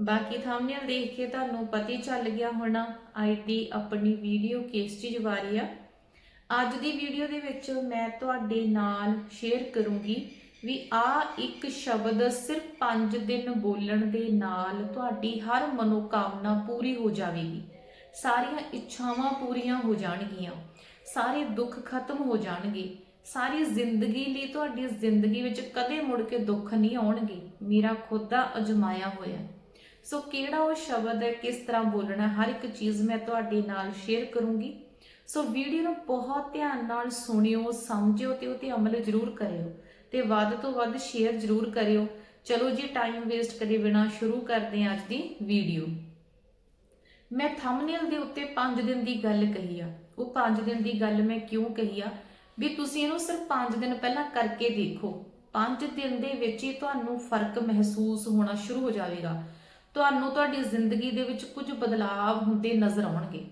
ਬਾਕੀ ਥੰਬਨੇਲ ਦੇਖ ਕੇ ਤੁਹਾਨੂੰ ਪਤਾ ਹੀ ਚੱਲ ਗਿਆ ਹੋਣਾ ਅੱਜ ਦੀ ਆਪਣੀ ਵੀਡੀਓ ਕਿਸ ਚੀਜ਼ ਬਾਰੇ ਆ। ਅੱਜ ਦੀ ਵੀਡੀਓ ਦੇ ਵਿੱਚ ਮੈਂ ਤੁਹਾਡੇ ਨਾਲ ਸ਼ੇਅਰ ਕਰੂੰਗੀ ਵੀ ਆ ਇੱਕ ਸ਼ਬਦ ਸਿਰਫ 5 ਦਿਨ ਬੋਲਣ ਦੇ ਨਾਲ ਤੁਹਾਡੀ ਹਰ ਮਨੋਕਾਮਨਾ ਪੂਰੀ ਹੋ ਜਾਵੇਗੀ। ਸਾਰੀਆਂ ਇੱਛਾਵਾਂ ਪੂਰੀਆਂ ਹੋ ਜਾਣਗੀਆਂ, ਸਾਰੇ ਦੁੱਖ ਖਤਮ ਹੋ ਜਾਣਗੇ, ਸਾਰੀ ਜ਼ਿੰਦਗੀ ਲਈ ਤੁਹਾਡੀ ਜ਼ਿੰਦਗੀ ਵਿੱਚ ਕਦੇ ਮੁੜ ਕੇ ਦੁੱਖ ਨਹੀਂ ਆਉਣਗੇ। ਮੇਰਾ ਖੁਦ ਦਾ ਅਜਮਾਇਆ ਹੋਇਆ। ਸੋ ਕਿਹੜਾ ਉਹ ਸ਼ਬਦ ਹੈ? ਕਿਸ ਤਰ੍ਹਾਂ ਬੋਲਣਾ ਹਰ ਇੱਕ ਚੀਜ਼ ਮੈਂ ਤੁਹਾਡੇ ਨਾਲ ਸ਼ੇਅਰ ਕਰੂੰਗੀ। ਸੋ ਵੀਡੀਓ ਨੂੰ ਬਹੁਤ ਧਿਆਨ ਨਾਲ ਸੁਣਿਓ, ਸਮਝਿਓ ਤੇ ਉਹ ਤੇ ਅਮਲ ਜ਼ਰੂਰ ਕਰਿਓ ਤੇ ਵੱਧ ਤੋਂ ਵੱਧ ਸ਼ੇਅਰ ਜ਼ਰੂਰ ਕਰਿਓ। ਚਲੋ ਜੀ ਟਾਈਮ ਵੇਸਟ ਕਰੇ ਬਿਨਾ ਸ਼ੁਰੂ ਕਰਦੇ ਹਾਂ ਅੱਜ ਦੀ ਵੀਡੀਓ ਮੈਂ ਥੰਬਨੇਲ ਦੇ ਉੱਤੇ 5 ਦਿਨ ਦੀ ਗੱਲ ਕਹੀ ਆ। ਉਹ 5 ਦਿਨ ਦੀ ਗੱਲ ਮੈਂ ਕਿਉਂ ਕਹੀ ਆ? ਵੀ ਤੁਸੀਂ ਇਹਨੂੰ ਸਿਰਫ 5 ਦਿਨ ਪਹਿਲਾਂ ਕਰਕੇ ਦੇਖੋ। 5 ਦਿਨ ਦੇ ਵਿੱਚ ਹੀ ਤੁਹਾਨੂੰ ਫ਼ਰਕ ਮਹਿਸੂਸ ਹੋਣਾ ਸ਼ੁਰੂ ਹੋ ਜਾਵੇਗਾ। ਤੁਹਾਨੂੰ ਤੁਹਾਡੀ ਜ਼ਿੰਦਗੀ ਦੇ ਵਿੱਚ ਕੁਝ ਬਦਲਾਅ ਹੁੰਦੇ ਨਜ਼ਰ ਆਉਣਗੇ।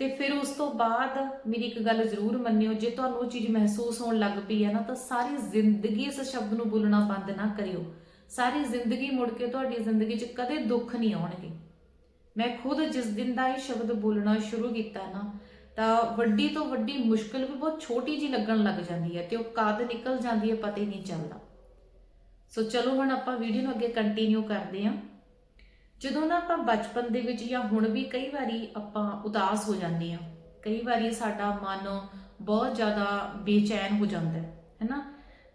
ਤੇ ਫਿਰ ਉਸ ਤੋਂ ਬਾਅਦ ਮੇਰੀ ਇੱਕ ਗੱਲ ਜ਼ਰੂਰ ਮੰਨਿਓ, ਜੇ ਤੁਹਾਨੂੰ ਉਹ ਚੀਜ਼ ਮਹਿਸੂਸ ਹੋਣ ਲੱਗ ਪਈ ਹੈ ਨਾ, ਤਾਂ ਸਾਰੀ ਜ਼ਿੰਦਗੀ ਇਸ ਸ਼ਬਦ ਨੂੰ ਬੋਲਣਾ ਬੰਦ ਨਾ ਕਰਿਓ। ਸਾਰੀ ਜ਼ਿੰਦਗੀ ਮੁੜ ਕੇ ਤੁਹਾਡੀ ਜ਼ਿੰਦਗੀ 'ਚ ਕਦੇ ਦੁੱਖ ਨਹੀਂ ਆਉਣਗੇ। ਮੈਂ ਖੁਦ ਜਿਸ ਦਿਨ ਦਾ ਇਹ ਸ਼ਬਦ ਬੋਲਣਾ ਸ਼ੁਰੂ ਕੀਤਾ ਨਾ, ਤਾਂ ਵੱਡੀ ਤੋਂ ਵੱਡੀ ਮੁਸ਼ਕਲ ਵੀ ਬਹੁਤ ਛੋਟੀ ਜੀ ਲੱਗਣ ਲੱਗ ਜਾਂਦੀ ਹੈ ਤੇ ਉਹ ਕਦ ਨਿਕਲ ਜਾਂਦੀ ਹੈ ਪਤਾ ਹੀ ਨਹੀਂ ਚੱਲਦਾ। ਸੋ ਚਲੋ ਹੁਣ ਆਪਾਂ ਵੀਡੀਓ ਨੂੰ ਅੱਗੇ ਕੰਟੀਨਿਊ ਕਰਦੇ ਹਾਂ। ਜਦੋਂ ਨਾ ਆਪਾਂ ਬਚਪਨ ਦੇ ਵਿੱਚ ਜਾਂ ਹੁਣ ਵੀ ਕਈ ਵਾਰੀ ਆਪਾਂ ਉਦਾਸ ਹੋ ਜਾਂਦੇ ਆ ਕਈ ਵਾਰੀ ਸਾਡਾ ਮਨ ਬਹੁਤ ਜ਼ਿਆਦਾ ਬੇਚੈਨ ਹੋ ਜਾਂਦਾ ਹੈ, ਹੈਨਾ?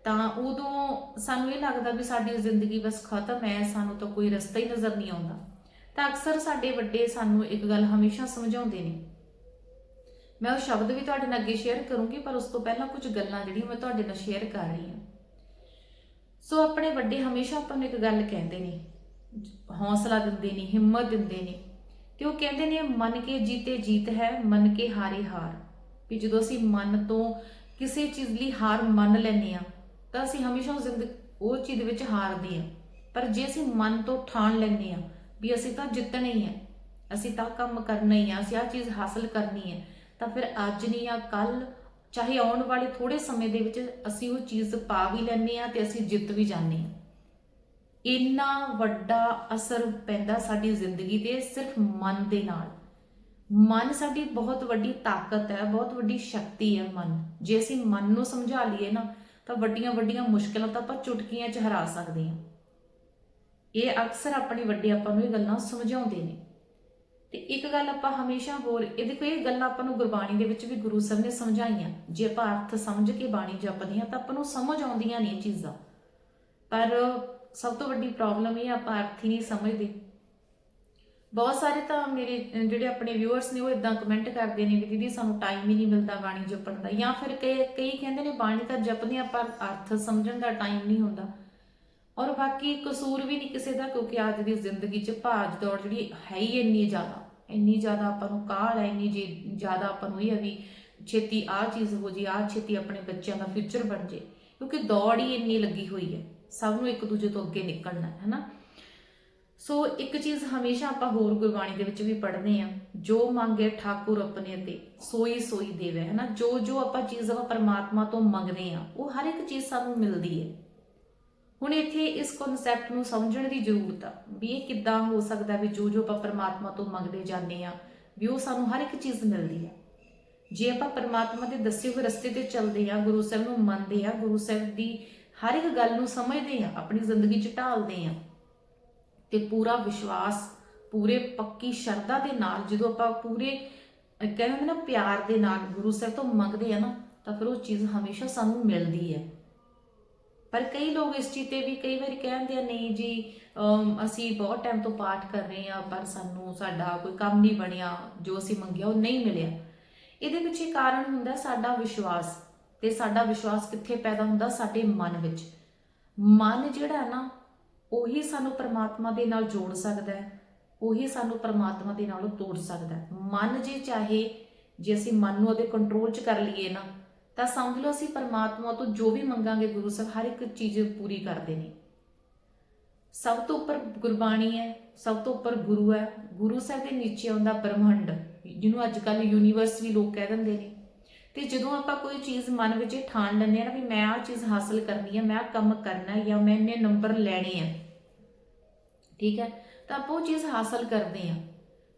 ਤਾਂ ਉਦੋਂ ਸਾਨੂੰ ਇਹ ਲੱਗਦਾ ਵੀ ਸਾਡੀ ਜ਼ਿੰਦਗੀ ਬਸ ਖਤਮ ਹੈ, ਸਾਨੂੰ ਤਾਂ ਕੋਈ ਰਸਤਾ ਹੀ ਨਜ਼ਰ ਨਹੀਂ ਆਉਂਦਾ। ਤਾਂ ਅਕਸਰ ਸਾਡੇ ਵੱਡੇ ਸਾਨੂੰ ਇੱਕ ਗੱਲ ਹਮੇਸ਼ਾ ਸਮਝਾਉਂਦੇ ਨੇ। ਮੈਂ ਉਹ ਸ਼ਬਦ ਵੀ ਤੁਹਾਡੇ ਨਾਲ ਅੱਗੇ ਸ਼ੇਅਰ ਕਰੂੰਗੀ, ਪਰ ਉਸ ਤੋਂ ਪਹਿਲਾਂ ਕੁਝ ਗੱਲਾਂ ਜਿਹੜੀਆਂ ਮੈਂ ਤੁਹਾਡੇ ਨਾਲ ਸ਼ੇਅਰ ਕਰ ਰਹੀ ਹਾਂ। ਸੋ ਆਪਣੇ ਵੱਡੇ ਹਮੇਸ਼ਾ ਆਪਾਂ ਨੂੰ ਇੱਕ ਗੱਲ ਕਹਿੰਦੇ ਨੇ ਹੌਸਲਾ ਦਿੰਦੇ ਨੇ, ਹਿੰਮਤ ਦਿੰਦੇ ਨੇ। ਤੇ ਉਹ ਕਹਿੰਦੇ ਨੇ, ਮਨ ਕੇ ਜੀਤੇ ਜੀਤ ਹੈ, ਮਨ ਕੇ ਹਾਰੇ ਹਾਰ। ਵੀ ਜਦੋਂ ਅਸੀਂ ਮਨ ਤੋਂ ਕਿਸੇ ਚੀਜ਼ ਲਈ ਹਾਰ ਮੰਨ ਲੈਂਦੇ ਆ ਤਾਂ ਅਸੀਂ ਹਮੇਸ਼ਾ ਉਸ ਜ਼ਿੰਦਗੀ, ਉਹ ਚੀਜ਼ ਵਿੱਚ ਹਾਰਦੇ ਆ ਪਰ ਜੇ ਅਸੀਂ ਮਨ ਤੋਂ ਠਾਣ ਲੈਂਦੇ ਆ ਵੀ ਅਸੀਂ ਤਾਂ ਜਿੱਤਣਾ ਹੀ ਹੈ, ਅਸੀਂ ਤਾਂ ਕੰਮ ਕਰਨਾ ਹੀ ਆ ਅਸੀਂ ਆ ਚੀਜ਼ ਹਾਸਲ ਕਰਨੀ ਹੈ, ਤਾਂ ਫਿਰ ਅੱਜ ਨਹੀਂ ਆ ਕੱਲ ਚਾਹੇ ਆਉਣ ਵਾਲੇ ਥੋੜੇ ਸਮੇਂ ਦੇ ਵਿੱਚ ਅਸੀਂ ਉਹ ਚੀਜ਼ ਪਾ ਵੀ ਲੈਂਦੇ ਆ ਤੇ ਅਸੀਂ ਜਿੱਤ ਵੀ ਜਾਂਦੇ ਆ ਇੰਨਾ ਵੱਡਾ ਅਸਰ ਪੈਂਦਾ ਸਾਡੀ ਜ਼ਿੰਦਗੀ ਤੇ ਸਿਰਫ ਮਨ ਦੇ ਨਾਲ। ਮਨ ਸਾਡੀ ਬਹੁਤ ਵੱਡੀ ਤਾਕਤ ਹੈ, ਬਹੁਤ ਵੱਡੀ ਸ਼ਕਤੀ ਹੈ ਮਨ। ਜੇ ਅਸੀਂ ਮਨ ਨੂੰ ਸਮਝਾ ਲਈਏ ਨਾ, ਤਾਂ ਵੱਡੀਆਂ ਵੱਡੀਆਂ ਮੁਸ਼ਕਲਾਂ ਤਾਂ ਆਪਾਂ ਚੁਟਕੀਆਂ 'ਚ ਹਰਾ ਸਕਦੇ ਹਾਂ। ਇਹ ਅਕਸਰ ਆਪਣੇ ਵੱਡੇ ਆਪਾਂ ਨੂੰ ਇਹ ਗੱਲਾਂ ਸਮਝਾਉਂਦੇ ਨੇ। ਤੇ ਇੱਕ ਗੱਲ ਆਪਾਂ ਹਮੇਸ਼ਾ ਹੋਰ, ਇਹ ਦੇਖੋ, ਇਹ ਗੱਲਾਂ ਆਪਾਂ ਨੂੰ ਗੁਰਬਾਣੀ ਦੇ ਵਿੱਚ ਵੀ ਗੁਰੂ ਸਾਹਿਬ ਨੇ ਸਮਝਾਈਆਂ। ਜੇ ਆਪਾਂ ਅਰਥ ਸਮਝ ਕੇ ਬਾਣੀ ਜਪਦੇ ਹਾਂ, ਤਾਂ ਆਪਾਂ ਨੂੰ ਸਮਝ ਆਉਂਦੀਆਂ ਨੇ ਇਹ ਚੀਜ਼ਾਂ। ਪਰ ਸਭ ਤੋਂ ਵੱਡੀ ਪ੍ਰੋਬਲਮ ਇਹ ਆਪਾਂ ਅਰਥ ਹੀ ਨਹੀਂ ਸਮਝਦੇ। ਬਹੁਤ ਸਾਰੇ ਤਾਂ ਮੇਰੇ, ਜਿਹੜੇ ਆਪਣੇ ਵਿਊਅਰਸ ਨੇ, ਉਹ ਇਦਾਂ ਕਮੈਂਟ ਕਰਦੇ ਨੇ ਵੀ ਦੀਦੀ ਸਾਨੂੰ ਟਾਈਮ ਹੀ ਨਹੀਂ ਮਿਲਦਾ ਬਾਣੀ ਜਪਣ ਦਾ। ਜਾਂ ਫਿਰ ਕਈ ਕਈ ਕਹਿੰਦੇ ਨੇ ਬਾਣੀ ਤਾਂ ਜਪਦੇ ਆ, ਪਰ ਅਰਥ ਸਮਝਣ ਦਾ ਟਾਈਮ ਨਹੀਂ ਹੁੰਦਾ। ਔਰ ਬਾਕੀ ਕਸੂਰ ਵੀ ਨਹੀਂ ਕਿਸੇ ਦਾ, ਕਿਉਂਕਿ ਅੱਜ ਦੀ ਜ਼ਿੰਦਗੀ 'ਚ ਭਾਜ ਦੌੜ ਜਿਹੜੀ ਹੈ ਹੀ ਇੰਨੀ ਜ਼ਿਆਦਾ। ਇੰਨੀ ਜ਼ਿਆਦਾ ਆਪਾਂ ਨੂੰ ਕਾਹਲ ਹੈ ਇੰਨੀ ਜੀ ਜ਼ਿਆਦਾ ਆਪਾਂ ਨੂੰ ਇਹ ਹੈ ਵੀ ਛੇਤੀ ਆਹ ਚੀਜ਼ ਹੋ ਜੀ, ਆਹ ਛੇਤੀ ਆਪਣੇ ਬੱਚਿਆਂ ਦਾ ਫਿਊਚਰ ਬਣ ਜੇ। ਕਿਉਂਕਿ ਦੌੜ ਹੀ ਇੰਨੀ ਲੱਗੀ ਹੋਈ ਹੈ। ਸਭ ਨੂੰ ਇੱਕ ਦੂਜੇ ਤੋਂ ਅੱਗੇ ਨਿਕਲਣਾ ਹੈ ਨਾ ਸੋ ਇੱਕ ਚੀਜ਼ ਹਮੇਸ਼ਾ ਆਪਾਂ ਹੋਰ ਗੁਰਬਾਣੀ ਦੇ ਵਿੱਚ ਵੀ ਪੜ੍ਹਦੇ ਆ ਜੋ ਮੰਗੇ ਠਾਕੁਰ ਆਪਣੇ ਤੇ, ਸੋਈ ਸੋਈ ਦੇਵੇ ਹੈ ਨਾ ਜੋ ਜੋ ਆਪਾਂ ਚੀਜ਼ ਆਪਾਂ ਪਰਮਾਤਮਾ ਤੋਂ ਮੰਗਦੇ ਆ ਉਹ ਹਰ ਇੱਕ ਚੀਜ਼ ਸਾਨੂੰ ਮਿਲਦੀ ਹੈ। ਹੁਣ ਇੱਥੇ ਇਸ ਕਨਸੈਪਟ ਨੂੰ ਸਮਝਣ ਦੀ ਜ਼ਰੂਰਤ ਆ, ਵੀ ਇਹ ਕਿੱਦਾਂ ਹੋ ਸਕਦਾ ਵੀ ਜੋ ਜੋ ਆਪਾਂ ਪਰਮਾਤਮਾ ਤੋਂ ਮੰਗਦੇ ਜਾਂਦੇ ਆ ਵੀ ਉਹ ਸਾਨੂੰ ਹਰ ਇੱਕ ਚੀਜ਼ ਮਿਲਦੀ ਹੈ। ਜੇ ਆਪਾਂ ਪਰਮਾਤਮਾ ਦੇ ਦੱਸੇ ਹੋਏ ਰਸਤੇ ਤੇ ਚੱਲਦੇ ਆ ਗੁਰੂ ਸਾਹਿਬ ਨੂੰ ਮੰਨਦੇ ਆ ਗੁਰੂ ਸਾਹਿਬ ਦੀ ਹਰ ਇੱਕ ਗੱਲ ਨੂੰ ਸਮਝਦੇ ਆ ਆਪਣੀ ਜ਼ਿੰਦਗੀ 'ਚ ਢਾਲਦੇ ਆ ਤੇ ਪੂਰਾ ਵਿਸ਼ਵਾਸ, ਪੂਰੇ ਪੱਕੀ ਸ਼ਰਧਾ ਦੇ ਨਾਲ ਜਦੋਂ ਆਪਾਂ ਪੂਰੇ, ਅਹ ਕਹਿੰਦੇ ਹੁੰਦੇ ਨਾ, ਪਿਆਰ ਦੇ ਨਾਲ ਗੁਰੂ ਸਾਹਿਬ ਤੋਂ ਮੰਗਦੇ ਆ ਨਾ, ਤਾਂ ਫਿਰ ਉਹ ਚੀਜ਼ ਹਮੇਸ਼ਾ ਸਾਨੂੰ ਮਿਲਦੀ ਹੈ। ਪਰ ਕਈ ਲੋਕ ਇਸ ਚੀਜ਼ ਤੇ ਵੀ ਕਈ ਵਾਰੀ ਕਹਿੰਦੇ ਆ, ਨਹੀਂ ਜੀ ਅਸੀਂ ਬਹੁਤ ਟਾਈਮ ਤੋਂ ਪਾਠ ਕਰ ਰਹੇ ਆ ਪਰ ਸਾਨੂੰ ਸਾਡਾ ਕੋਈ ਕੰਮ ਨਹੀਂ ਬਣਿਆ, ਜੋ ਅਸੀਂ ਮੰਗਿਆ ਉਹ ਨਹੀਂ ਮਿਲਿਆ। ਇਹਦੇ ਪਿੱਛੇ ਕਾਰਨ ਹੁੰਦਾ ਸਾਡਾ ਵਿਸ਼ਵਾਸ। ਤੇ ਸਾਡਾ ਵਿਸ਼ਵਾਸ ਕਿੱਥੇ ਪੈਦਾ ਹੁੰਦਾ? ਸਾਡੇ ਮਨ ਵਿੱਚ। ਮਨ ਜਿਹੜਾ ਹੈ ਨਾ, ਉਹੀ ਸਾਨੂੰ ਪਰਮਾਤਮਾ ਦੇ ਨਾਲ ਜੋੜ ਸਕਦਾ ਹੈ। ਉਹੀ ਸਾਨੂੰ ਪਰਮਾਤਮਾ ਦੇ ਨਾਲੋਂ ਤੋੜ ਸਕਦਾ ਹੈ। ਮਨ ਜੇ ਚਾਹੇ, ਜੇ ਅਸੀਂ ਮਨ ਨੂੰ ਉਹਦੇ ਕੰਟਰੋਲ 'ਚ ਕਰ ਲਈਏ ਨਾ, ਤਾਂ ਸਮਝ ਲਓ ਅਸੀਂ ਪਰਮਾਤਮਾ ਤੋਂ ਜੋ ਵੀ ਮੰਗਾਂਗੇ ਗੁਰੂ ਸਾਹਿਬ, ਹਰ ਇੱਕ ਚੀਜ਼ ਪੂਰੀ ਕਰਦੇ ਨੇ। ਸਭ ਤੋਂ ਉੱਪਰ ਗੁਰਬਾਣੀ ਹੈ, ਸਭ ਤੋਂ ਉੱਪਰ ਗੁਰੂ ਹੈ। ਗੁਰੂ ਸਾਹਿਬ ਦੇ ਨੀਚੇ ਆਉਂਦਾ ਬ੍ਰਹਮੰਡ, ਜਿਹਨੂੰ ਅੱਜ ਕੱਲ ਯੂਨੀਵਰਸ ਵੀ ਲੋਕ ਕਹਿ ਦਿੰਦੇ ਨੇ। ਤੇ ਜਦੋਂ ਆਪਾਂ ਕੋਈ ਚੀਜ਼ ਮਨ ਵਿੱਚ ਠਾਣ ਲੈਂਦੇ ਆ ਨਾ ਵੀ ਮੈਂ ਆਹ ਚੀਜ਼ ਹਾਸਲ ਕਰਨੀ ਹੈ, ਮੈਂ ਆਹ ਕੰਮ ਕਰਨਾ ਜਾਂ ਮੈਂ ਇੰਨੇ ਨੰਬਰ ਲੈਣੇ ਆ, ਠੀਕ ਹੈ, ਤਾਂ ਆਪਾਂ ਉਹ ਚੀਜ਼ ਹਾਸਲ ਕਰਦੇ ਆ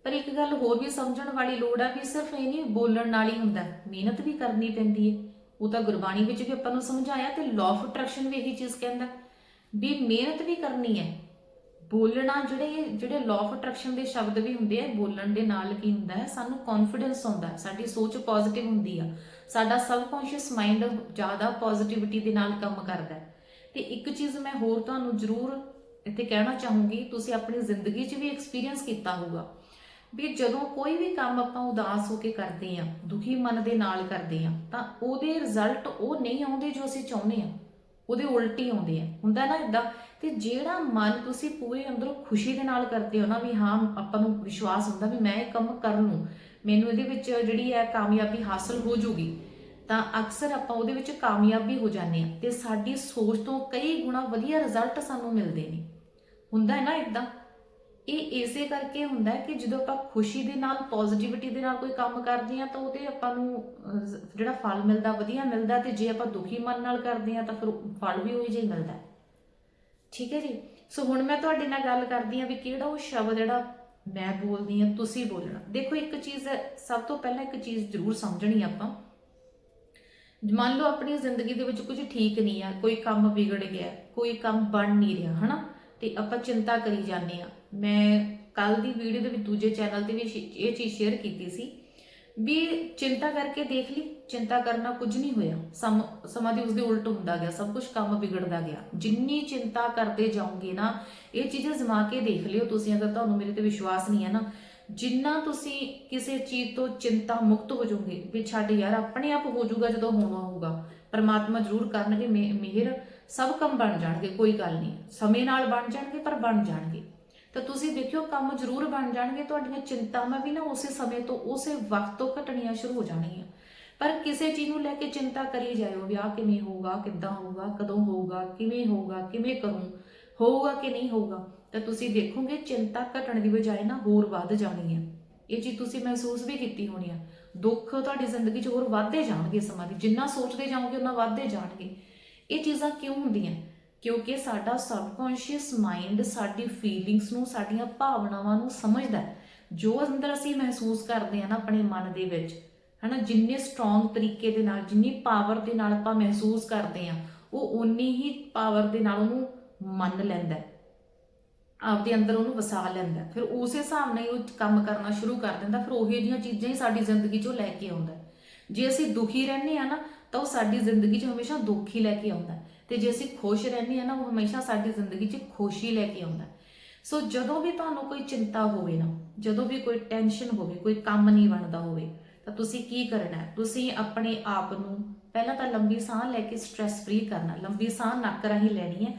ਪਰ ਇੱਕ ਗੱਲ ਹੋਰ ਵੀ ਸਮਝਣ ਵਾਲੀ ਲੋੜ ਆ ਵੀ ਸਿਰਫ ਇਹ ਨਹੀਂ, ਬੋਲਣ ਨਾਲ ਹੀ ਹੁੰਦਾ ਮਿਹਨਤ ਵੀ ਕਰਨੀ ਪੈਂਦੀ ਹੈ। ਉਹ ਤਾਂ ਗੁਰਬਾਣੀ ਵਿੱਚ ਵੀ ਆਪਾਂ ਨੂੰ ਸਮਝਾਇਆ ਤੇ ਲਾਅ ਆਫ ਅਟਰੈਕਸ਼ਨ ਵੀ ਇਹੀ ਚੀਜ਼ ਕਹਿੰਦਾ। ਵੀ ਮਿਹਨਤ ਵੀ ਕਰਨੀ ਹੈ ਬੋਲਣਾ ਜਿਹੜੇ ਜਿਹੜੇ ਲਾਅ ਆਫ ਅਟਰੈਕਸ਼ਨ ਦੇ ਸ਼ਬਦ ਵੀ ਹੁੰਦੇ ਆ ਬੋਲਣ ਦੇ ਨਾਲ ਕੀ ਹੁੰਦਾ ਹੈ? ਸਾਨੂੰ ਕੌਨਫੀਡੈਂਸ ਆਉਂਦਾ ਹੈ, ਸਾਡੀ ਸੋਚ ਪੋਜ਼ਿਟਿਵ ਹੁੰਦੀ ਆ। ਸਾਡਾ ਸਬਕੌਂਸ਼ੀਅਸ ਮਾਈਂਡ ਜ਼ਿਆਦਾ ਪੋਜ਼ਿਟਿਵਿਟੀ ਦੇ ਨਾਲ ਕੰਮ ਕਰਦਾ ਹੈ। ਤੇ ਇੱਕ ਚੀਜ਼ ਮੈਂ ਹੋਰ ਤੁਹਾਨੂੰ ਜ਼ਰੂਰ ਇੱਥੇ ਕਹਿਣਾ ਚਾਹੂੰਗੀ, ਤੁਸੀਂ ਆਪਣੀ ਜ਼ਿੰਦਗੀ 'ਚ ਵੀ ਐਕਸਪੀਰੀਅੰਸ ਕੀਤਾ ਹੋਊਗਾ ਵੀ ਜਦੋਂ ਕੋਈ ਵੀ ਕੰਮ ਆਪਾਂ ਉਦਾਸ ਹੋ ਕੇ ਕਰਦੇ ਆ ਦੁਖੀ ਮਨ ਦੇ ਨਾਲ ਕਰਦੇ ਆ ਤਾਂ ਉਹਦੇ ਰਿਜ਼ਲਟ ਉਹ ਨਹੀਂ ਆਉਂਦੇ ਜੋ ਅਸੀਂ ਚਾਹੁੰਦੇ ਆ ਉਹਦੇ ਉਲਟੀ ਆਉਂਦੇ ਆ। ਹੁੰਦਾ ਨਾ ਇਦਾਂ ਤੇ ਜਿਹੜਾ ਮਨ ਤੁਸੀਂ ਪੂਰੇ ਅੰਦਰੋਂ ਖੁਸ਼ੀ ਦੇ ਨਾਲ ਕਰਦੇ ਹੋ ਨਾ ਵੀ ਹਾਂ, ਆਪਾਂ ਨੂੰ ਵਿਸ਼ਵਾਸ ਹੁੰਦਾ ਵੀ ਮੈਂ ਇਹ ਕੰਮ ਕਰ ਲੂੰ, ਮੈਨੂੰ ਇਹਦੇ ਵਿੱਚ ਜਿਹੜੀ ਹੈ ਕਾਮਯਾਬੀ ਹਾਸਲ ਹੋ ਜੂਗੀ, ਤਾਂ ਅਕਸਰ ਆਪਾਂ ਉਹਦੇ ਵਿੱਚ ਕਾਮਯਾਬੀ ਹੋ ਜਾਂਦੇ ਆ ਤੇ ਸਾਡੀ ਸੋਚ ਤੋਂ ਕਈ ਗੁਣਾ ਵਧੀਆ ਰਿਜ਼ਲਟ ਸਾਨੂੰ ਮਿਲਦੇ ਨੇ। ਹੁੰਦਾ ਹੈ ਨਾ ਇਦਾਂ ਇਹ ਇਸੇ ਕਰਕੇ ਹੁੰਦਾ ਹੈ ਕਿ ਜਦੋਂ ਆਪਾਂ ਖੁਸ਼ੀ ਦੇ ਨਾਲ ਪੋਜ਼ਿਟਿਵਿਟੀ ਦੇ ਨਾਲ ਕੋਈ ਕੰਮ ਕਰਦੇ ਆ ਤਾਂ ਉਹਦੇ ਆਪਾਂ ਨੂੰ ਜਿਹੜਾ ਫਲ ਮਿਲਦਾ, ਵਧੀਆ ਮਿਲਦਾ ਤੇ ਜੇ ਆਪਾਂ ਦੁਖੀ ਮਨ ਨਾਲ ਕਰਦੇ ਆ ਤਾਂ ਫਿਰ ਫਲ ਵੀ ਉਹੀ ਜਿਹਾ ਮਿਲਦਾ ਠੀਕ ਹੈ ਜੀ? ਸੋ ਹੁਣ ਮੈਂ ਤੁਹਾਡੇ ਨਾਲ ਗੱਲ ਕਰਦੀ ਆ ਵੀ ਕਿਹੜਾ ਉਹ ਸ਼ਬਦ ਜਿਹੜਾ ਮੈਂ ਬੋਲਦੀ ਆ ਤੁਸੀਂ ਬੋਲਣਾ। ਦੇਖੋ, ਇੱਕ ਚੀਜ਼ ਸਭ ਤੋਂ ਪਹਿਲਾਂ ਇੱਕ ਚੀਜ਼ ਜ਼ਰੂਰ ਸਮਝਣੀ ਆਪਾਂ। ਮੰਨ ਲਓ, ਆਪਣੀ ਜ਼ਿੰਦਗੀ ਦੇ ਵਿੱਚ ਕੁਝ ਠੀਕ ਨਹੀਂ ਆ, ਕੋਈ ਕੰਮ ਵਿਗੜ ਗਿਆ, ਕੋਈ ਕੰਮ ਬਣ ਨਹੀਂ ਰਿਹਾ, ਹਨਾ? ਤੇ ਆਪਾਂ ਚਿੰਤਾ ਕਰੀ ਜਾਂਦੇ ਆ ਮੈਂ ਕੱਲ ਦੀ ਵੀਡੀਓ ਦੇ ਵਿੱਚ ਦੂਜੇ ਚੈਨਲ ਤੇ ਵੀ ਇਹ ਚੀਜ਼ ਸ਼ੇਅਰ ਕੀਤੀ ਸੀ ਵੀ ਚਿੰਤਾ ਕਰਕੇ ਦੇਖ ਲਈ, ਚਿੰਤਾ ਕਰਨਾ ਕੁਝ ਨਹੀਂ ਹੋਇਆ। ਸਮ ਉਸਦੇ ਉਲਟ ਹੁੰਦਾ ਗਿਆ, ਸਭ ਕੁਝ ਕੰਮ ਵਿਗੜਦਾ ਗਿਆ। ਜਿੰਨੀ ਚਿੰਤਾ ਕਰਦੇ ਜਾਓਗੇ ਨਾ, ਇਹ ਚੀਜ਼ਾਂ ਜ਼ਮਾ ਕੇ ਦੇਖ ਲਿਓ ਤੁਸੀਂ, ਅਗਰ ਤੁਹਾਨੂੰ ਮੇਰੇ ਤੇ ਵਿਸ਼ਵਾਸ ਨਹੀਂ ਹੈ ਨਾ। ਜਿੰਨਾ ਤੁਸੀਂ ਕਿਸੇ ਚੀਜ਼ ਤੋਂ ਚਿੰਤਾ ਮੁਕਤ ਹੋ ਜਾਓਗੇ, ਵੀ ਛੱਡ ਯਾਰ, ਆਪਣੇ ਆਪ ਹੋ ਜਾਊਗਾ ਜਦੋਂ ਹੋਣਾ ਹੋਊਗਾ। ਪਰਮਾਤਮਾ ਜ਼ਰੂਰ ਕਰਨਗੇ ਮਿਹ- ਮਿਹਰ। ਸਭ ਕੰਮ ਬਣ ਜਾਣਗੇ, ਕੋਈ ਗੱਲ ਨਹੀਂ। ਸਮੇਂ ਨਾਲ ਬਣ ਜਾਣਗੇ, ਪਰ ਬਣ ਜਾਣਗੇ। ਤਾਂ ਤੁਸੀਂ ਦੇਖਿਓ, ਕੰਮ ਜ਼ਰੂਰ ਬਣ ਜਾਣਗੇ, ਤੁਹਾਡੀਆਂ ਚਿੰਤਾਵਾਂ ਵੀ ਨਾ ਉਸੇ ਸਮੇਂ ਤੋਂ, ਉਸੇ ਵਕਤ ਤੋਂ ਘਟਣੀਆਂ ਸ਼ੁਰੂ ਹੋ ਜਾਣਗੀਆਂ। ਪਰ ਕਿਸੇ ਚੀਜ਼ ਨੂੰ ਲੈ ਕੇ ਚਿੰਤਾ ਕਰੀ ਜਾਇਓ ਵਿਆਹ ਕਿਵੇਂ ਹੋਊਗਾ, ਕਿੱਦਾਂ ਹੋਊਗਾ, ਕਦੋਂ ਹੋਊਗਾ, ਕਿਵੇਂ ਹੋਊਗਾ, ਕਿਵੇਂ ਕਰੂੰ, ਹੋਊਗਾ ਕਿ ਨਹੀਂ ਹੋਊਗਾ। ਤਾਂ ਤੁਸੀਂ ਦੇਖੋਗੇ, ਚਿੰਤਾ ਘਟਣ ਦੀ ਬਜਾਏ ਨਾ ਹੋਰ ਵੱਧ ਜਾਣੀ ਹੈ ਇਹ ਚੀਜ਼ ਤੁਸੀਂ ਮਹਿਸੂਸ ਵੀ ਕੀਤੀ ਹੋਣੀ ਆ। ਦੁੱਖ ਤੁਹਾਡੀ ਜ਼ਿੰਦਗੀ 'ਚ ਹੋਰ ਵੱਧਦੇ ਜਾਣਗੇ ਸਮਾਂ ਦੀ। ਜਿੰਨਾ ਸੋਚਦੇ ਜਾਓਗੇ ਉਹਨਾਂ ਵੱਧਦੇ ਜਾਣਗੇ। ਇਹ ਚੀਜ਼ਾਂ ਕਿਉਂ ਹੁੰਦੀਆਂ? ਕਿਉਂਕਿ ਸਾਡਾ ਸਬਕੌਂਸ਼ੀਅਸ ਮਾਈਂਡ ਸਾਡੀ ਫੀਲਿੰਗਸ ਨੂੰ, ਸਾਡੀਆਂ ਭਾਵਨਾਵਾਂ ਨੂੰ ਸਮਝਦਾ ਹੈ। ਜੋ ਅੰਦਰ ਅਸੀਂ ਮਹਿਸੂਸ ਕਰਦੇ ਆ ਨਾ ਆਪਣੇ ਮਨ ਦੇ ਵਿੱਚ, ਹਨਾ, ਜਿੰਨੇ ਸਟਰੋਂਗ ਤਰੀਕੇ ਦੇ ਨਾਲ, ਜਿੰਨੀ ਪਾਵਰ ਦੇ ਨਾਲ ਆਪਾਂ ਮਹਿਸੂਸ ਕਰਦੇ ਆ ਉਹ ਓਨੀ ਹੀ ਪਾਵਰ ਦੇ ਨਾਲ ਉਹਨੂੰ ਮੰਨ ਲੈਂਦਾ ਆਪਦੇ ਅੰਦਰ ਉਹਨੂੰ ਵਸਾ ਲੈਂਦਾ ਫਿਰ ਉਸੇ ਹਿਸਾਬ ਨਾਲ ਹੀ ਉਹ ਕੰਮ ਕਰਨਾ ਸ਼ੁਰੂ ਕਰ ਦਿੰਦਾ, ਫਿਰ ਉਹੀ ਜਿਹੀਆਂ ਚੀਜ਼ਾਂ ਹੀ ਸਾਡੀ ਜ਼ਿੰਦਗੀ 'ਚੋਂ ਲੈ ਕੇ ਆਉਂਦਾ ਜੇ ਅਸੀਂ ਦੁਖੀ ਰਹਿੰਦੇ ਆ ਨਾ ਤਾਂ ਉਹ ਸਾਡੀ ਜ਼ਿੰਦਗੀ 'ਚ ਹਮੇਸ਼ਾ ਦੁੱਖ ਹੀ ਲੈ ਕੇ ਆਉਂਦਾ ਹੈ। ਤੇ ਜੇ ਅਸੀਂ ਖੁਸ਼ ਰਹਿੰਦੇ ਆ ਨਾ, ਉਹ ਹਮੇਸ਼ਾ ਸਾਡੀ ਜ਼ਿੰਦਗੀ 'ਚ ਖੁਸ਼ੀ ਲੈ ਕੇ ਆਉਂਦਾ ਸੋ ਜਦੋਂ ਵੀ ਤੁਹਾਨੂੰ ਕੋਈ ਚਿੰਤਾ ਹੋਵੇ ਨਾ, ਜਦੋਂ ਵੀ ਕੋਈ ਟੈਨਸ਼ਨ ਹੋਵੇ, ਕੋਈ ਕੰਮ ਨਹੀਂ ਬਣਦਾ ਹੋਵੇ, ਤਾਂ ਤੁਸੀਂ ਕੀ ਕਰਨਾ ਹੈ? ਤੁਸੀਂ ਆਪਣੇ ਆਪ ਨੂੰ ਪਹਿਲਾਂ ਤਾਂ ਲੰਬੀ ਸਾਹ ਲੈ ਕੇ ਸਟ੍ਰੈਸ ਫ੍ਰੀ ਕਰਨਾ, ਲੰਬੀ ਸਾਹ ਨੱਕ ਰਾਹੀਂ ਲੈਣੀ ਹੈ।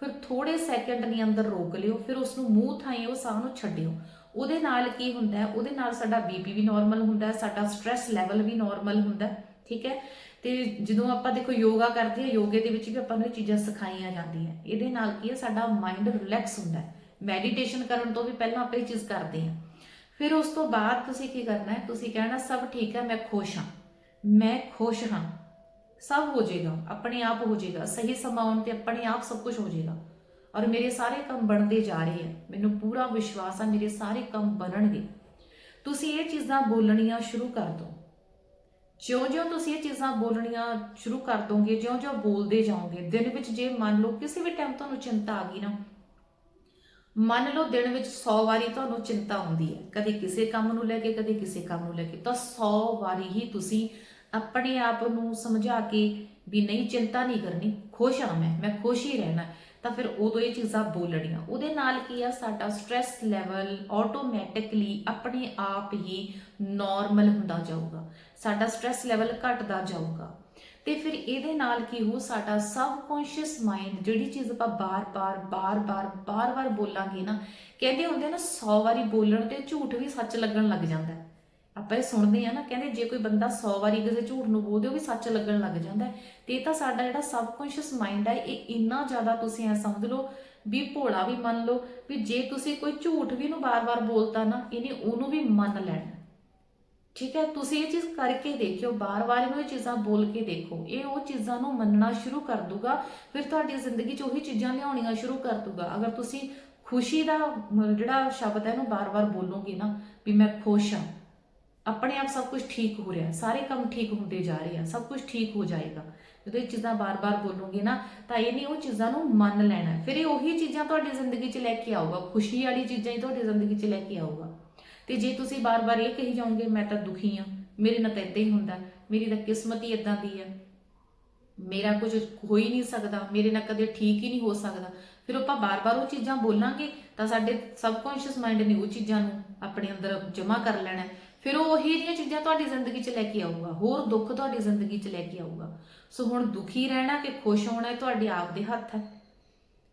ਫਿਰ ਥੋੜੇ ਸੈਕਿੰਡ ਦੇ ਅੰਦਰ ਰੋਕ ਲਿਓ, ਫਿਰ ਉਸ ਨੂੰ ਮੂੰਹ ਥਾਈ ਉਹ ਸਾਹ ਨੂੰ ਛੱਡਿਓ। ਉਹਦੇ ਨਾਲ ਕੀ ਹੁੰਦਾ ਹੈ? ਉਹਦੇ ਨਾਲ ਸਾਡਾ ਬੀਪੀ ਵੀ ਨਾਰਮਲ ਹੁੰਦਾ ਹੈ, ਸਾਡਾ ਸਟ੍ਰੈਸ ਲੈਵਲ ਵੀ ਨਾਰਮਲ ਹੁੰਦਾ ਠੀਕ ਹੈ? ਤੇ ਜਦੋਂ ਆਪਾਂ ਦੇਖੋ ਯੋਗਾ ਕਰਦੇ ਆ ਯੋਗੇ ਦੇ ਵਿੱਚ ਵੀ ਆਪਾਂ ਨੂੰ ਇਹ ਚੀਜ਼ਾਂ ਸਿਖਾਈਆਂ ਜਾਂਦੀਆਂ। ਇਹਦੇ ਨਾਲ ਕੀ ਹੈ, ਸਾਡਾ ਮਾਈਂਡ ਰਿਲੈਕਸ ਹੁੰਦਾ ਹੈ। ਮੈਡੀਟੇਸ਼ਨ ਕਰਨ ਤੋਂ ਵੀ ਪਹਿਲਾਂ ਆਪਾਂ ਇਹ ਚੀਜ਼ ਕਰਦੇ ਹਾਂ। ਫਿਰ ਉਸ ਤੋਂ ਬਾਅਦ ਤੁਸੀਂ ਕੀ ਕਰਨਾ ਹੈ, ਤੁਸੀਂ ਕਹਿਣਾ, ਸਭ ਠੀਕ ਹੈ, ਮੈਂ ਖੁਸ਼ ਹਾਂ। ਮੈਂ ਖੁਸ਼ ਹਾਂ। ਸਭ ਹੋ ਜਾਏਗਾ, ਆਪਣੇ ਆਪ ਹੋ ਜਾਏਗਾ। ਸਹੀ ਸਮਾਂ ਆਉਣ ਤੇ ਆਪਣੇ ਆਪ ਸਭ ਕੁਝ ਹੋ ਜਾਏਗਾ। ਔਰ ਮੇਰੇ ਸਾਰੇ ਕੰਮ ਬਣਦੇ ਜਾ ਰਹੇ ਆ ਮੈਨੂੰ ਪੂਰਾ ਵਿਸ਼ਵਾਸ ਆ, ਮੇਰੇ ਸਾਰੇ ਕੰਮ ਬਣਨਗੇ। ਤੁਸੀਂ ਇਹ ਚੀਜ਼ਾਂ ਬੋਲਣੀਆਂ ਸ਼ੁਰੂ ਕਰ ਦਿਓ। ਜਿਉਂ-ਜਿਉਂ ਤੁਸੀਂ ਇਹ ਚੀਜ਼ਾਂ ਬੋਲਣੀਆਂ ਸ਼ੁਰੂ ਕਰ ਦੋਗੇ, ਜਿਉਂ-ਜਿਉਂ ਬੋਲਦੇ ਜਾਓਗੇ, ਦਿਨ ਵਿੱਚ ਜੇ ਮੰਨ ਲਓ ਕਿਸੇ ਵੀ ਟਾਈਮ ਤੁਹਾਨੂੰ ਚਿੰਤਾ ਆ ਗਈ ਨਾ, ਮੰਨ ਲਓ ਦਿਨ ਵਿੱਚ 100 ਵਾਰੀ ਤੁਹਾਨੂੰ ਚਿੰਤਾ ਆਉਂਦੀ ਹੈ, ਕਦੇ ਕਿਸੇ ਕੰਮ ਨੂੰ ਲੈ ਕੇ, ਕਦੇ ਕਿਸੇ ਕੰਮ ਨੂੰ ਲੈ ਕੇ, ਤਾਂ 100 ਵਾਰੀ ਹੀ ਤੁਸੀਂ ਆਪਣੇ ਆਪ ਨੂੰ ਸਮਝਾ ਕੇ ਵੀ ਨਹੀਂ, ਚਿੰਤਾ ਨਹੀਂ ਕਰਨੀ, ਖੁਸ਼ ਹਾਂ ਮੈਂ ਮੈਂ ਖੁਸ਼ ਹੀ ਰਹਿਣਾ ਤਾਂ ਫਿਰ ਉਦੋਂ ਇਹ ਚੀਜ਼ਾਂ ਬੋਲਣੀਆਂ। ਉਹਦੇ ਨਾਲ ਕੀ ਆ, ਸਾਡਾ ਸਟ्रेस ਲੈਵਲ ਆਟੋਮੈਟਿਕਲੀ ਆਪਣੇ ਆਪ ਹੀ ਨਾਰਮਲ ਹੁੰਦਾ ਜਾਊਗਾ। ਸਾਡਾ ਸਟ्रेस ਲੈਵਲ ਘਟਦਾ ਜਾਊਗਾ। ਤੇ ਫਿਰ ਇਹਦੇ ਨਾਲ ਕੀ ਹੋ, ਸਾਡਾ ਸਬਕੌਂਸ਼ੀਅਸ ਮਾਈਂਡ ਜਿਹੜੀ ਚੀਜ਼ ਆਪਾਂ ਬਾਰ-ਬਾਰ ਬਾਰ-ਬਾਰ ਬਾਰ-ਬਾਰ ਬੋਲਾਂਗੇ ਨਾ, ਕਹਿੰਦੇ ਹੁੰਦੇ ਆ ਨਾ 100 ਵਾਰੀ ਬੋਲਣ ਤੇ ਝੂਠ ਵੀ ਸੱਚ ਲੱਗਣ ਲੱਗ ਜਾਂਦਾ ਆਪਾਂ ਇਹ ਸੁਣਦੇ ਆ ਨਾ, ਕਹਿੰਦੇ ਜੇ ਕੋਈ ਬੰਦਾ 100 ਵਾਰੀ ਕਿਸੇ ਝੂਠ ਨੂੰ ਬੋਲਦੇ, ਉਹ ਵੀ ਸੱਚ ਲੱਗਣ ਲੱਗ ਜਾਂਦਾ ਹੈ। ਤੇ ਤਾਂ ਸਾਡਾ ਜਿਹੜਾ ਸਬਕੌਂਸ਼ੀਅਸ ਮਾਈਂਡ ਹੈ, ਇਹ ਇੰਨਾ ਜ਼ਿਆਦਾ ਤੁਸੀਂ ਐ ਸਮਝ ਲਓ ਵੀ ਭੋਲਾ ਵੀ ਮੰਨ ਲਓ, ਵੀ ਜੇ ਤੁਸੀਂ ਕੋਈ ਝੂਠ ਵੀ ਨੂੰ ਬਾਰ-ਬਾਰ ਬੋਲਤਾ ਨਾ, ਇਹਨੇ ਉਹਨੂੰ ਵੀ ਮੰਨ ਲੈਣਾ। ਠੀਕ ਹੈ? ਤੁਸੀਂ ਇਹ ਚੀਜ਼ ਕਰਕੇ ਦੇਖਿਓ ਬਾਰ-ਬਾਰ ਇਹਨੂੰ ਇਹ ਚੀਜ਼ਾਂ ਬੋਲ ਕੇ ਦੇਖੋ। ਇਹ ਉਹ ਚੀਜ਼ਾਂ ਨੂੰ ਮੰਨਣਾ ਸ਼ੁਰੂ ਕਰ ਦੂਗਾ, ਫਿਰ ਤੁਹਾਡੀ ਜ਼ਿੰਦਗੀ 'ਚ ਉਹੀ ਚੀਜ਼ਾਂ ਲਿਆਉਣੀਆਂ ਸ਼ੁਰੂ ਕਰ ਦੂਗਾ। ਅਗਰ ਤੁਸੀਂ ਖੁਸ਼ੀ ਦਾ ਜਿਹੜਾ ਸ਼ਬਦ ਹੈ ਇਹਨੂੰ ਬਾਰ-ਬਾਰ ਬੋਲੋਗੇ ਨਾ, ਵੀ ਮੈਂ ਖੁਸ਼ ਹਾਂ, ਆਪਣੇ ਆਪ ਸਭ ਕੁਝ ਠੀਕ ਹੋ ਰਿਹਾ, ਸਾਰੇ ਕੰਮ ਠੀਕ ਹੁੰਦੇ ਜਾ ਰਹੇ ਆ, ਸਭ ਕੁਝ ਠੀਕ ਹੋ ਜਾਏਗਾ। ਜਦੋਂ ਇਹ ਚੀਜ਼ਾਂ ਬਾਰ-ਬਾਰ ਬੋਲੋਗੇ ਨਾ, ਤਾਂ ਇਹ ਨਹੀਂ ਉਹ ਚੀਜ਼ਾਂ ਨੂੰ ਮੰਨ ਲੈਣਾ। ਫਿਰ ਇਹ ਉਹੀ ਚੀਜ਼ਾਂ ਤੁਹਾਡੀ ਜ਼ਿੰਦਗੀ 'ਚ ਲੈ ਕੇ ਆਊਗਾ, ਖੁਸ਼ੀ ਵਾਲੀ ਚੀਜ਼ਾਂ ਹੀ ਤੁਹਾਡੀ ਜ਼ਿੰਦਗੀ 'ਚ ਲੈ ਕੇ ਆਊਗਾ। ਤੇ ਜੇ ਤੁਸੀਂ ਬਾਰ-ਬਾਰ ਇਹ ਕਹੀ ਜਾਓਗੇ, ਮੈਂ ਤਾਂ ਦੁਖੀ ਆ ਮੇਰੇ ਨਾਲ ਤਾਂ ਇਦਾਂ ਹੀ ਹੁੰਦਾ, ਮੇਰੀ ਤਾਂ ਕਿਸਮਤ ਹੀ ਇਦਾਂ ਦੀ ਹੈ। ਮੇਰਾ ਕੁਝ ਹੋ ਹੀ ਨਹੀਂ ਸਕਦਾ, ਮੇਰੇ ਨਾਲ ਕਦੇ ਠੀਕ ਹੀ ਨਹੀਂ ਹੋ ਸਕਦਾ। ਫਿਰ ਆਪਾਂ ਬਾਰ-ਬਾਰ ਉਹ ਚੀਜ਼ਾਂ ਬੋਲਾਂਗੇ, ਤਾਂ ਸਾਡੇ ਸਬਕੌਂਸ਼ੀਅਸ ਮਾਈਂਡ ਨੇ ਉਹ ਚੀਜ਼ਾਂ ਨੂੰ ਆਪਣੇ ਅੰਦਰ ਜਮ੍ਹਾਂ ਕਰ ਲੈਣਾ ਫਿਰ ਉਹ ਉਹੀ ਜਿਹੀਆਂ ਚੀਜ਼ਾਂ ਤੁਹਾਡੀ ਜ਼ਿੰਦਗੀ 'ਚ ਲੈ ਕੇ ਆਊਗਾ, ਹੋਰ ਦੁੱਖ ਤੁਹਾਡੀ ਜ਼ਿੰਦਗੀ 'ਚ ਲੈ ਕੇ ਆਊਗਾ। ਸੋ ਹੁਣ ਦੁਖੀ ਰਹਿਣਾ ਕਿ ਖੁਸ਼ ਹੋਣਾ, ਇਹ ਤੁਹਾਡੇ ਆਪ ਦੇ ਹੱਥ ਹੈ।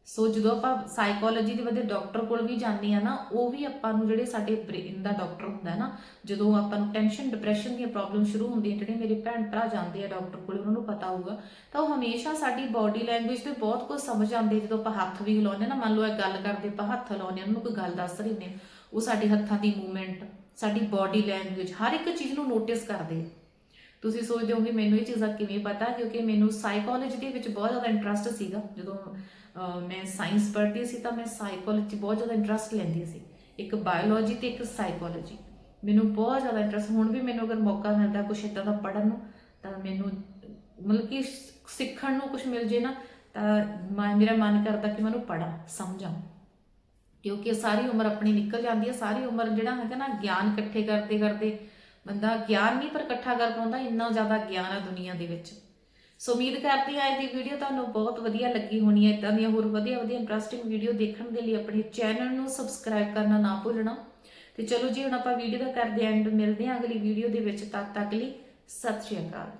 ਸੋ ਜਦੋਂ ਆਪਾਂ ਸਾਈਕੋਲੋਜੀ ਦੇ ਵਧੇ ਡਾਕਟਰ ਕੋਲ ਵੀ ਜਾਂਦੇ ਆ ਨਾ ਉਹ ਵੀ ਆਪਾਂ ਨੂੰ ਜਿਹੜੇ ਸਾਡੇ ਬ੍ਰੇਨ ਦਾ ਡਾਕਟਰ ਹੁੰਦਾ ਹੈ ਨਾ ਜਦੋਂ ਆਪਾਂ ਨੂੰ ਟੈਨਸ਼ਨ ਡਿਪਰੈਸ਼ਨ ਦੀਆਂ ਪ੍ਰੋਬਲਮ ਸ਼ੁਰੂ ਹੁੰਦੀਆਂ ਜਿਹੜੇ ਮੇਰੇ ਭੈਣ ਭਰਾ ਜਾਂਦੇ ਆ ਡਾਕਟਰ ਕੋਲ ਉਹਨਾਂ ਨੂੰ ਪਤਾ ਹੋਊਗਾ ਤਾਂ ਉਹ ਹਮੇਸ਼ਾ ਸਾਡੀ ਬਾਡੀ ਲੈਂਗੁਏਜ ਤੇ ਬਹੁਤ ਕੁਝ ਸਮਝ ਆਉਂਦੇ ਜਦੋਂ ਆਪਾਂ ਹੱਥ ਵੀ ਹਿਲਾਉਂਦੇ ਨਾ ਮੰਨ ਲਓ ਇਹ ਗੱਲ ਕਰਦੇ ਆਪਾਂ ਹੱਥ ਹਿਲਾਉਂਦੇ ਹਾਂ, ਉਹਨੂੰ ਕੋਈ ਗੱਲ ਦੱਸ ਰਹੇ ਨੇ ਉਹ ਸਾਡੇ ਹੱਥਾਂ ਦੀ ਮੂਵਮੈਂਟ ਸਾਡੀ ਬਾਡੀ ਲੈਂਗੁਏਜ ਹਰ ਇੱਕ ਚੀਜ਼ ਨੂੰ ਨੋਟਿਸ ਕਰਦੇ ਆ। ਤੁਸੀਂ ਸੋਚਦੇ ਹੋਗੇ ਮੈਨੂੰ ਇਹ ਚੀਜ਼ਾਂ ਕਿਵੇਂ ਪਤਾ, ਕਿਉਂਕਿ ਮੈਨੂੰ ਸਾਈਕੋਲੋਜੀ ਦੇ ਵਿੱਚ ਬਹੁਤ ਜ਼ਿਆਦਾ ਇੰਟਰਸਟ ਸੀਗਾ। ਜਦੋਂ ਮੈਂ ਸਾਇੰਸ ਪੜ੍ਹਦੀ ਸੀ ਤਾਂ ਮੈਂ ਸਾਈਕੋਲੋਜੀ 'ਚ ਬਹੁਤ ਜ਼ਿਆਦਾ ਇੰਟਰਸਟ ਲੈਂਦੀ ਸੀ। ਇੱਕ ਬਾਇਓਲੋਜੀ ਤੇ ਇੱਕ ਸਾਈਕੋਲੋਜੀ ਮੈਨੂੰ ਬਹੁਤ ਜ਼ਿਆਦਾ ਇੰਟਰਸਟ ਹੁਣ ਵੀ ਮੈਨੂੰ ਅਗਰ ਮੌਕਾ ਮਿਲਦਾ ਕੁਝ ਇਦਾਂ ਦਾ ਪੜ੍ਹਨ ਨੂੰ, ਤਾਂ ਮੈਨੂੰ, ਮਤਲਬ ਕਿ ਸਿੱਖਣ ਨੂੰ ਕੁਝ ਮਿਲ ਜੇ ਨਾ, ਤਾਂ ਮੇਰਾ ਮਨ ਕਰਦਾ ਕਿ ਮੈਂ ਉਹਨੂੰ ਪੜ੍ਹਾਂ, ਸਮਝਾਂ। ਕਿਉਂਕਿ ਸਾਰੀ ਉਮਰ ਆਪਣੀ ਨਿਕਲ ਜਾਂਦੀ ਹੈ, ਸਾਰੀ ਉਮਰ ਜਿਹੜਾ ਹੈਗਾ ਨਾ, ਗਿਆਨ ਇਕੱਠੇ ਕਰਦੇ ਕਰਦੇ ਬੰਦਾ ਗਿਆਨ ਨਹੀਂ ਪਰ ਇਕੱਠਾ ਕਰ ਪਾਉਂਦਾ, ਇੰਨਾ ਜ਼ਿਆਦਾ ਗਿਆਨ ਆ ਦੁਨੀਆ ਦੇ ਵਿੱਚ। ਸੋ ਉਮੀਦ ਕਰਦੀ ਹਾਂ ਇਹਦੀ ਵੀਡੀਓ ਤੁਹਾਨੂੰ ਬਹੁਤ ਵਧੀਆ ਲੱਗੀ ਹੋਣੀ ਹੈ। ਇਦਾਂ ਦੀਆਂ ਹੋਰ ਵਧੀਆ ਵਧੀਆ ਇੰਟਰਸਟਿੰਗ ਵੀਡੀਓ ਦੇਖਣ ਦੇ ਲਈ ਆਪਣੇ ਚੈਨਲ ਨੂੰ ਸਬਸਕ੍ਰਾਈਬ ਕਰਨਾ ਨਾ ਭੁੱਲਣਾ। ਤੇ ਚਲੋ ਜੀ, ਹੁਣ ਆਪਾਂ ਵੀਡੀਓ ਦਾ ਕਰਦੇ ਐਂਡ ਮਿਲਦੇ ਹਾਂ ਅਗਲੀ ਵੀਡੀਓ ਦੇ ਵਿੱਚ। ਤਦ ਤੱਕ ਲਈ ਸਤਿ ਸ਼੍ਰੀ ਅਕਾਲ।